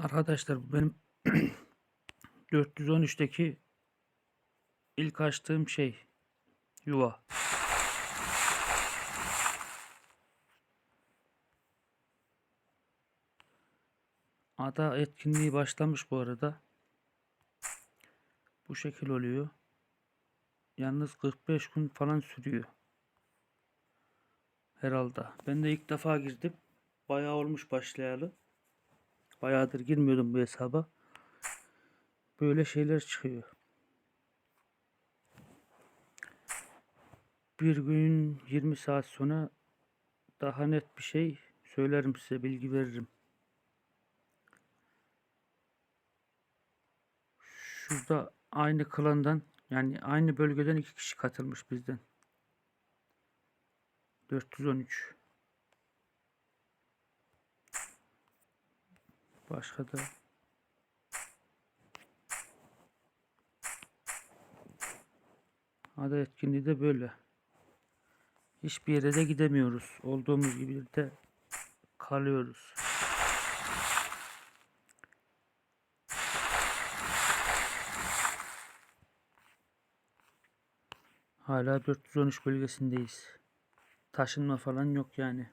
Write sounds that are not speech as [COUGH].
Arkadaşlar bu benim [CLEARS THROAT] 413'teki ilk açtığım şey yuva. Ada etkinliği başlamış bu arada. Bu şekil oluyor. Yalnız 45 gün falan sürüyor. Herhalde. Ben de ilk defa girdim. Bayağı olmuş başlayalı. Bayağıdır girmiyordum bu hesaba. Böyle şeyler çıkıyor. Bir gün 20 saat sonra daha net bir şey söylerim size, bilgi veririm. Şurada aynı klandan yani aynı bölgeden iki kişi katılmış bizden. 413. Başka da Ada etkinliği de böyle. Hiçbir yere de gidemiyoruz. Olduğumuz gibi de kalıyoruz. Hala 413 bölgesindeyiz. Taşınma falan yok yani.